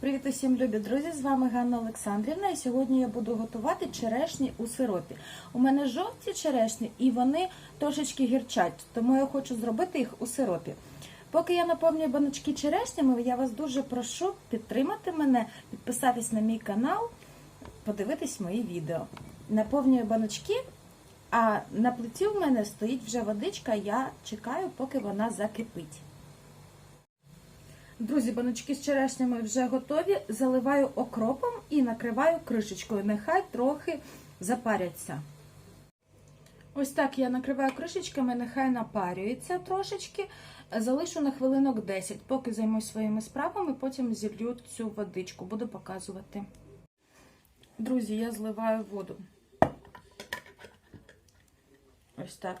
Привіт усім любі друзі! З вами Ганна Олександрівна. І сьогодні я буду готувати черешні у сиропі. У мене жовті черешні і вони трошечки гірчать, тому я хочу зробити їх у сиропі. Поки я наповнюю баночки черешнями, я вас дуже прошу підтримати мене, підписатись на мій канал, подивитись мої відео. Наповнюю баночки, а на плиті в мене стоїть вже водичка, я чекаю, поки вона закипить. Друзі, баночки з черешнями вже готові. Заливаю окропом і накриваю кришечкою. Нехай трохи запаряться. Ось так я накриваю кришечками, нехай напарюється трошечки. Залишу на хвилинок 10, поки займусь своїми справами, потім зілью цю водичку, буду показувати. Друзі, я зливаю воду. Ось так.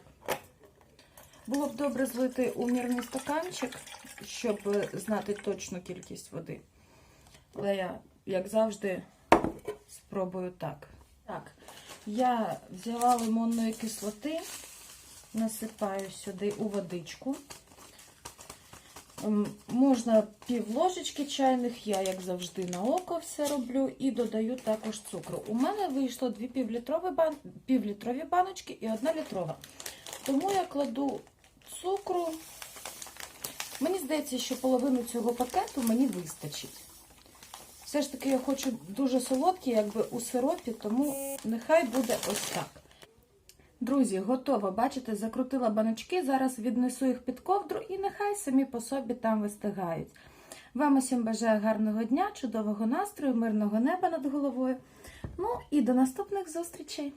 Було б добре злити у мірний стаканчик, щоб знати точну кількість води. Але я, як завжди, спробую так. Так, я взяла лимонної кислоти, насипаю сюди у водичку. Можна пів ложечки чайних, я, як завжди, на око все роблю і додаю також цукру. У мене вийшло дві півлітрові, бан... півлітрові баночки і одна літрова. Тому я кладу цукру. Мені здається, що половину цього пакету мені вистачить. Все ж таки я хочу дуже солодкі, якби у сиропі, тому нехай буде ось так. Друзі, готово. Бачите, закрутила баночки. Зараз віднесу їх під ковдру і нехай самі по собі там вистигають. Вам усім бажаю гарного дня, чудового настрою, мирного неба над головою. Ну і до наступних зустрічей!